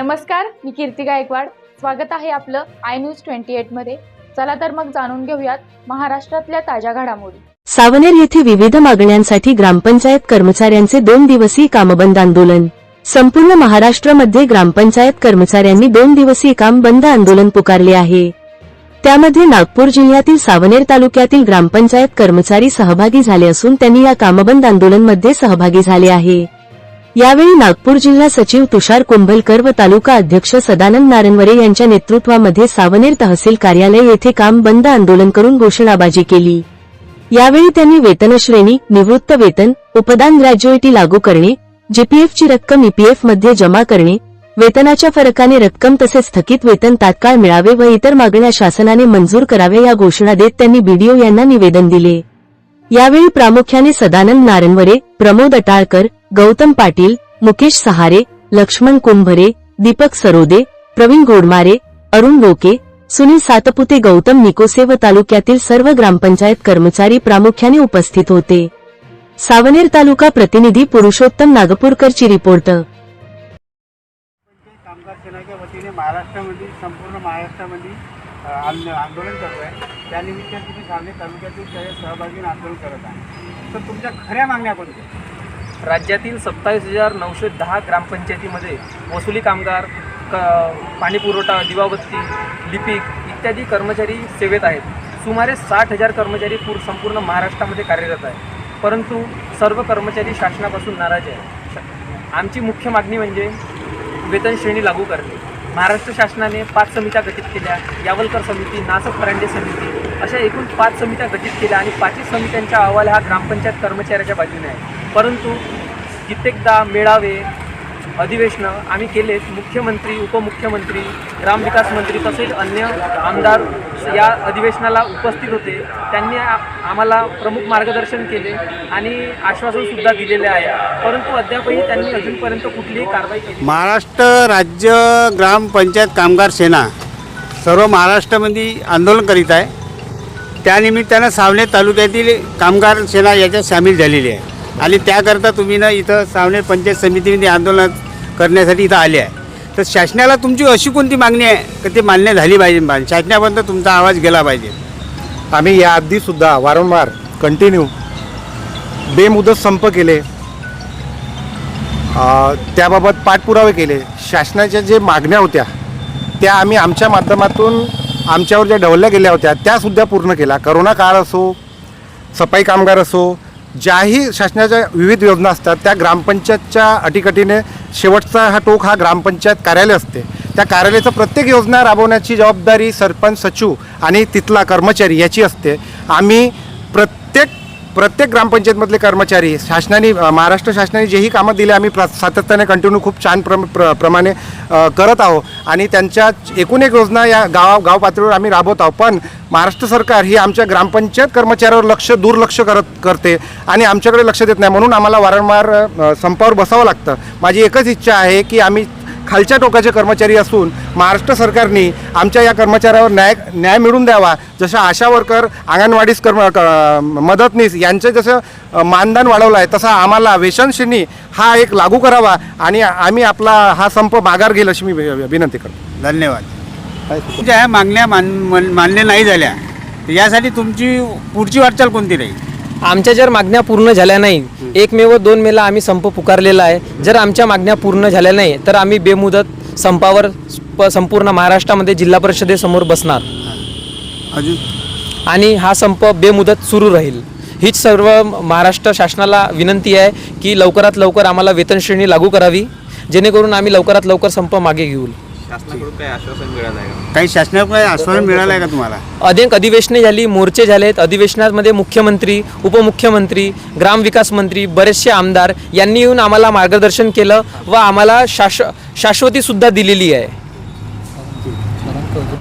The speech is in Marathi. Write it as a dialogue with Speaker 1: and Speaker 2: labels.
Speaker 1: नमस्कार मी कीर्ती गायकवाड. स्वागत आहे आपलं आय न्यूज ट्वेंटी एटमध्ये. चला तर मग जाणून घेऊयात महाराष्ट्रातल्या ताज्या घडामोडी.
Speaker 2: सावनेर येथे विविध मागण्यांसाठी ग्रामपंचायत कर्मचाऱ्यांचे दोन दिवसीय कामबंद आंदोलन. संपूर्ण महाराष्ट्रामध्ये ग्रामपंचायत कर्मचाऱ्यांनी दोन दिवसीय काम बंद आंदोलन पुकारले आहे. त्यामध्ये नागपूर जिल्ह्यातील सावनेर तालुक्यातील ग्रामपंचायत कर्मचारी सहभागी झाले असून त्यांनी या कामबंद आंदोलनमध्ये सहभागी झाले आहे. यावेळी नागपूर जिल्हा सचिव तुषार कुंभलकर व तालुका अध्यक्ष सदानंद नारनवरे यांच्या नेतृत्वामध्ये सावनेर तहसील कार्यालय येथे काम बंद आंदोलन करून घोषणाबाजी केली. यावेळी त्यांनी वेतनश्रेणी निवृत्त वेतन उपदान ग्रॅज्युएटी लागू करणे जीपीएफची रक्कम ईपीएफमध्ये जमा करणे वेतनाच्या फरकाने रक्कम तसेच स्थगित वेतन तात्काळ मिळावे व इतर मागण्या शासनाने मंजूर कराव्या या घोषणा देत त्यांनी बीडीओ यांना निवेदन दिले. यावेळी प्रामुख्याने सदानंद नारनवरे प्रमोद अटाळकर गौतम पाटील मुकेश सहारे लक्ष्मण कुंभरे दीपक सरोदे प्रवीण गोडमारे अरुण लोके सुनील सातपुते गौतम निकोसे व तालुक्यातील सर्व ग्रामपंचायत कर्मचारी प्रामुख्याने उपस्थित होते. सावनेर तालुका प्रतिनिधी पुरुषोत्तम नागपूरकरची रिपोर्ट.
Speaker 3: कामगार सेनाच्या वतीने महाराष्ट्रामध्ये संपूर्ण महाराष्ट्रामध्ये आंदोलन करतो आहे त्यानिमित्ताने तुम्ही सावने तालुक्यातील सगळे सहभागी आंदोलन करत आहे. तर तुमच्या खऱ्या मागण्या कोणत्या?
Speaker 4: राज्यातील सत्तावीस हजार नऊशे दहा ग्रामपंचायतीमध्ये वसुली कामगार क पाणीपुरवठा दिवाबत्ती लिपिक इत्यादी कर्मचारी सेवेत आहेत. सुमारे साठ हजार कर्मचारी पूर संपूर्ण महाराष्ट्रामध्ये कार्यरत आहेत. परंतु सर्व कर्मचारी शासनापासून नाराज आहे श- आमची मुख्य मागणी म्हणजे वेतन श्रेणी लागू करणे. महाराष्ट्र शासनाने पाच समित्या गठीत केल्या. यावलकर समिती नासक फरांडे समिती अशा एकूण पाच समित्या गठीत केल्या आणि पाचही समित्यांचा अहवाल हा ग्रामपंचायत कर्मचाऱ्याच्या बाजूने आहे. परंतु कित्येकदा मेळावे अधिवेशनं आम्ही केलेत. मुख्यमंत्री उपमुख्यमंत्री ग्रामविकास मंत्री तसेच अन्य आमदार या अधिवेशनाला उपस्थित होते. त्यांनी आम्हाला प्रमुख मार्गदर्शन केले आणि आश्वासनसुद्धा दिलेले आहे. परंतु अद्यापही त्यांनी अजूनपर्यंत कुठलीही कारवाई केली
Speaker 3: महाराष्ट्र राज्य ग्रामपंचायत कामगार सेना सर्व महाराष्ट्रामध्ये आंदोलन करीत आहे. त्यानिमित्तानं सावने तालुक्यातील कामगार सेना याच्यात सामील झालेली आहे. आणि त्याकरता तुम्ही ना इथं सावने पंचायत समितीमध्ये आंदोलन करण्यासाठी इथं आले आहे. तर शासनाला तुमची अशी कोणती मागणी आहे का ते मान्य झाली पाहिजे? शासनापर्यंत तुमचा आवाज गेला पाहिजे.
Speaker 5: आम्ही याआधीसुद्धा वारंवार कंटिन्यू बेमुदत संप केले. त्याबाबत पाठपुरावे केले. शासनाच्या जे मागण्या होत्या त्या आम्ही आमच्या माध्यमातून आमच्यावर ज्या ढवल्या गेल्या होत्या त्यासुद्धा पूर्ण केल्या. करोना काळ असो सफाई कामगार असो ज्याही शासनाच्या विविध योजना असतात त्या ग्रामपंचायतच्या अटीकटीने शेवटचा हा टोक हा ग्रामपंचायत कार्यालय असते. त्या कार्यालयाचं प्रत्येक योजना राबवण्याची जबाबदारी सरपंच सचिव आणि तिथला कर्मचारी याची असते. आम्ही प्रत प्रत्येक ग्रामपंचायतमधले कर्मचारी शासनाने महाराष्ट्र शासनाने जेही कामं दिले आम्ही प्र सातत्याने कंटिन्यू खूप छान प्र प्र प्रमाणे करत आहोत. आणि त्यांच्या एकूण एक योजना या गाव गाव पातळीवर आम्ही राबवत आहोत. पण महाराष्ट्र सरकार ही आमच्या ग्रामपंचायत कर्मचाऱ्यावर लक्ष दुर्लक्ष करत करते आणि आमच्याकडे लक्ष देत नाही. म्हणून आम्हाला वारंवार संपावर बसावं लागतं. माझी एकच इच्छा आहे की आम्ही खालच्या टोकाचे कर्मचारी असून महाराष्ट्र सरकारने आमच्या या कर्मचाऱ्यावर न्याय न्याय मिळवून द्यावा जसं आशा वर्कर अंगणवाडीस कर्म क- मदतनीस यांचं जसं मानधन वाढवलं आहे तसा आम्हाला वेतनश्रेणी हा एक लागू करावा आणि आम्ही आपला हा संप माघार घेईल अशी मी विनंती करतो.
Speaker 3: धन्यवाद. तुमच्या ह्या मागण्या मान मान- मान्य नाही झाल्या तर यासाठी तुमची पुढची वाटचाल कोणती राहील?
Speaker 4: आमच्या जर मागण्या पूर्ण झाल्या नाही एकमेव दोन मेला आम्ही संप पुकारलेला आहे. जर आमच्या मागण्या पूर्ण झाल्या नाही तर आम्ही बेमुदत संपावर संपूर्ण महाराष्ट्रामध्ये जिल्हा परिषदेसमोर बसणार.
Speaker 3: अजून?
Speaker 4: आणि हा संप बेमुदत सुरू राहील. हीच सर्व महाराष्ट्र शासनाला विनंती आहे की लवकरात लवकर आम्हाला वेतन श्रेणी लागू करावी जेणेकरून आम्ही लवकरात लवकर संप मागे घेऊ.
Speaker 3: काही शासनाकडून काही आश्वासन मिळालं आहे का तुम्हाला?
Speaker 4: अनेक अधिवेशने झाली मोर्चे झालेत. अधिवेशनामध्ये मुख्यमंत्री उपमुख्यमंत्री ग्रामविकास मंत्री बरेचसे आमदार यांनी येऊन आम्हाला मार्गदर्शन केलं व आम्हाला शाश्व शाश्वतीसुद्धा दिलेली आहे.